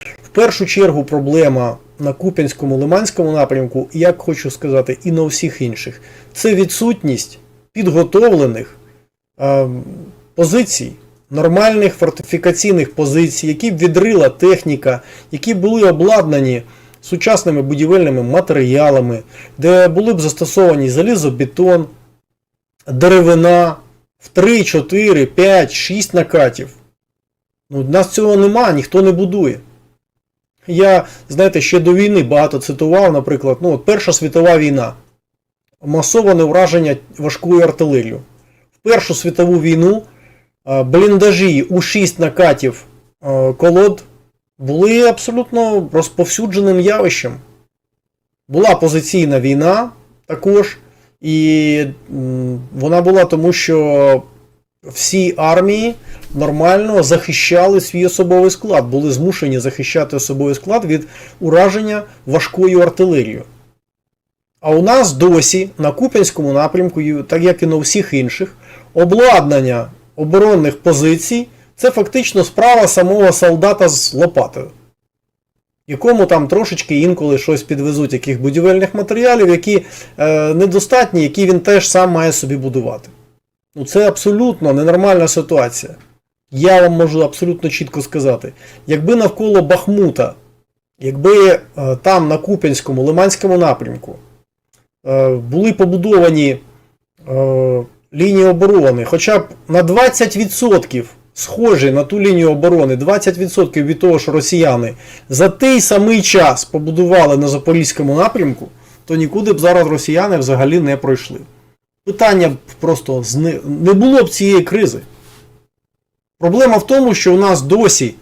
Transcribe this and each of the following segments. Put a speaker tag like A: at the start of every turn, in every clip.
A: В першу чергу проблема на Куп'янському Лиманському напрямку, як хочу сказати, і на всіх інших, це відсутність підготовлених е, позицій, нормальних фортифікаційних позицій, які б відрила техніка, які були обладнані сучасними будівельними матеріалами, де були б застосовані залізобетон, деревина в 3, 4, 5, 6 накатів. Ну, у нас цього нема, ніхто не будує. Я, знаєте, ще до війни багато цитував, наприклад, ну, от Перша світова війна. Масоване враження важкою артилерією. В Першу світову війну е, бліндажі у 6 накатів е, колод були абсолютно розповсюдженим явищем. Була позиційна війна також, і вона була тому, що всі армії нормально захищали свій особовий склад, були змушені захищати особовий склад від ураження важкою артилерією. А у нас досі на Куп'янському напрямку, так як і на всіх інших, обладнання оборонних позицій це фактично справа самого солдата з лопатою, якому там трошечки інколи щось підвезуть, яких будівельних матеріалів, які е, недостатні, які він теж сам має собі будувати. Ну це абсолютно ненормальна ситуація. Я вам можу абсолютно чітко сказати, якби навколо Бахмута, якби е, там на Куп'янському, Лиманському напрямку е, були побудовані е, лінії оборони, хоча б на 20% схожі на ту лінію оборони, 20% від того, що росіяни за той самий час побудували на Запорізькому напрямку, то нікуди б зараз росіяни взагалі не пройшли. Питання просто зни... не було б цієї кризи. Проблема в тому, що у нас досі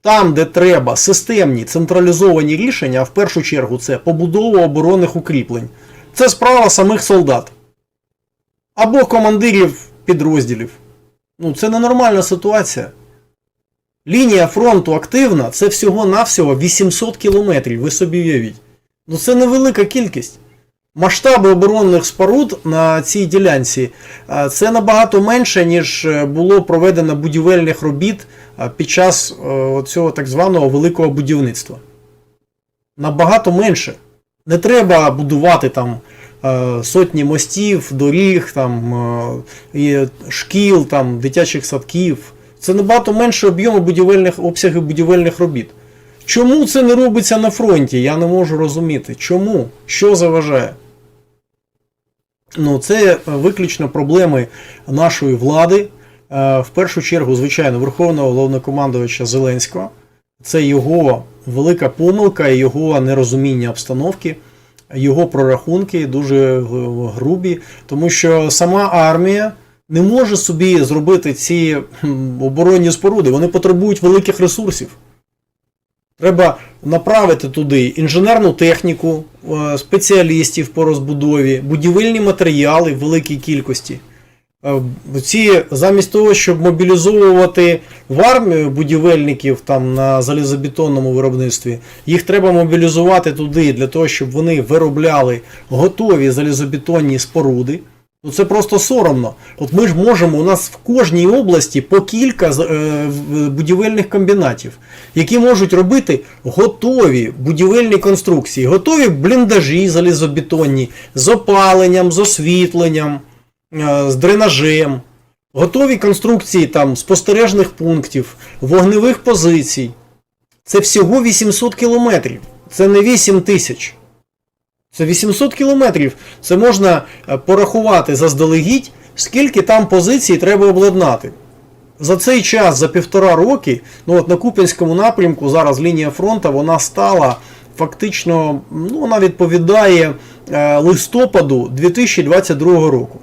A: там, де треба системні централізовані рішення, а в першу чергу це побудова оборонних укріплень. Це справа самих солдат або командирів підрозділів. Ну, це ненормальна ситуація. Лінія фронту активна це всього-навсього 800 кілометрів, ви собі уявіть. Ну це невелика кількість. Масштаби оборонних споруд на цій ділянці е, це набагато менше, ніж е, було проведено будівельних робіт е, під час цього так званого великого будівництва. Набагато менше. Не треба будувати там сотні мостів, доріг, там, шкіл, там, дитячих садків. Це набагато менше об'єму будівельних обсяги будівельних робіт. Чому це не робиться на фронті? Я не можу розуміти. Чому? Що заважає? Ну, це е, виключно проблеми нашої влади. Е, В першу чергу, звичайно, Верховного головнокомандувача Зеленського. Це його велика помилка, його нерозуміння обстановки, його прорахунки дуже грубі, тому що сама армія не може собі зробити ці оборонні споруди. Вони потребують великих ресурсів. Треба направити туди інженерну техніку, е, спеціалістів по розбудові, будівельні матеріали в великій кількості. Е, Ці, замість того, щоб мобілізовувати в армію будівельників там на залізобетонному виробництві, їх треба мобілізувати туди для того, щоб вони виробляли готові залізобетонні споруди. Ну це просто соромно. От ми ж можемо, у нас в кожній області по кілька е, будівельних комбінатів, які можуть робити готові будівельні конструкції, готові бліндажі залізобетонні з опаленням, з освітленням, е, з дренажем, готові конструкції там спостережних пунктів, вогневих позицій. Це всього 800 кілометрів. Це не 8 тисяч. Це 800 кілометрів. Це можна е, порахувати заздалегідь, скільки там позицій треба обладнати. За цей час, за півтора роки, ну от на Куп'янському напрямку зараз лінія фронту вона стала фактично, ну вона відповідає е, листопаду 2022 року.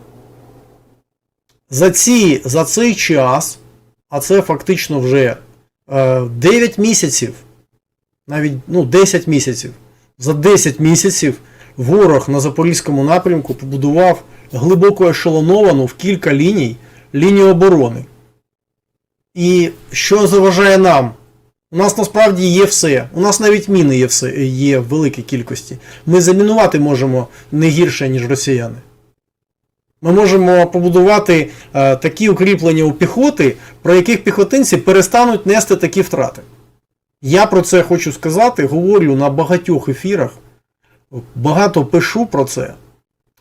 A: За, ці, за цей час, а це фактично вже е, 9 місяців, навіть ну, 10 місяців. За 10 місяців ворог на Запорізькому напрямку побудував глибоко ешелоновану в кілька ліній лінію оборони. І що заважає нам? У нас насправді є все. У нас навіть міни є все є в великій кількості. Ми замінувати можемо не гірше, ніж росіяни. Ми можемо побудувати е, такі укріплення у піхоти, про яких піхотинці перестануть нести такі втрати. Я про це хочу сказати, говорю на багатьох ефірах, багато пишу про це.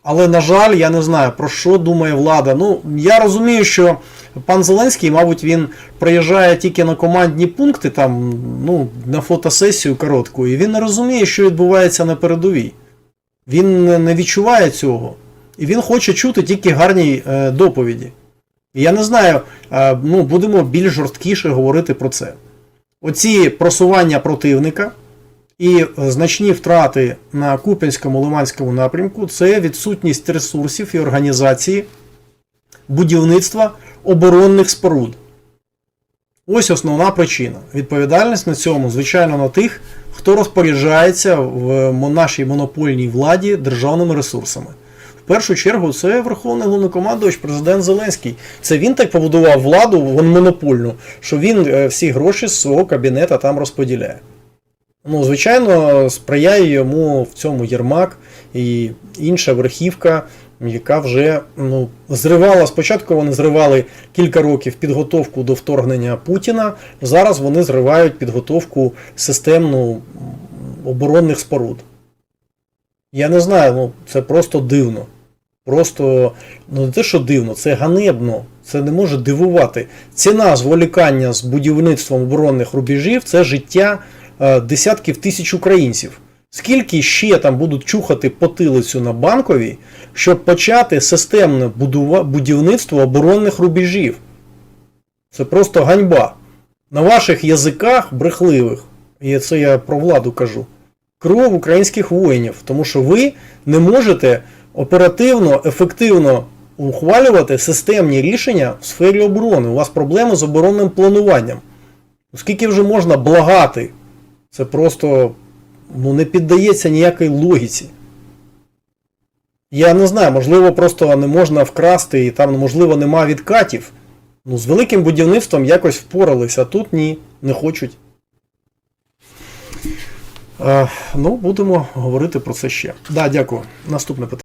A: Але, на жаль, я не знаю, про що думає влада. Ну, я розумію, що пан Зеленський, мабуть, він приїжджає тільки на командні пункти, там, ну, на фотосесію коротку, і він не розуміє, що відбувається на передовій. Він не- не відчуває цього. І він хоче чути тільки гарні е, доповіді. І я не знаю, е, ну, будемо більш жорсткіше говорити про це. Оці просування противника і е, значні втрати на Куп'янському Лиманському напрямку це відсутність ресурсів і організації будівництва оборонних споруд. Ось основна причина. Відповідальність на цьому, звичайно, на тих, хто розпоряджається в нашій монопольній владі державними ресурсами. В першу чергу, це Верховний головнокомандувач, президент Зеленський. Це він так побудував владу вон монопольну, що він е, всі гроші з свого кабінета там розподіляє. Ну, звичайно, сприяє йому в цьому Єрмак і інша верхівка, яка вже ну, зривала. Спочатку вони зривали кілька років підготовку до вторгнення Путіна. Зараз вони зривають підготовку системну оборонних споруд. Я не знаю, ну це просто дивно. Просто ну не те, що дивно, це ганебно. Це не може дивувати. Ціна зволікання з будівництвом оборонних рубежів це життя десятків тисяч українців. Скільки ще там будуть чухати потилицю на банковій, щоб почати системне будівництво оборонних рубежів? Це просто ганьба. На ваших язиках брехливих, і це я про владу кажу, кров українських воїнів, тому що ви не можете оперативно, ефективно ухвалювати системні рішення в сфері оборони. У вас проблеми з оборонним плануванням. Скільки вже можна благати? Це просто ну, не піддається ніякій логіці. Я не знаю, можливо, просто не можна вкрасти і там, можливо, нема відкатів. Ну, з великим будівництвом якось впоралися, а тут ні, не хочуть. Е, ну, будемо говорити про це ще. Да, дякую. Наступне питання.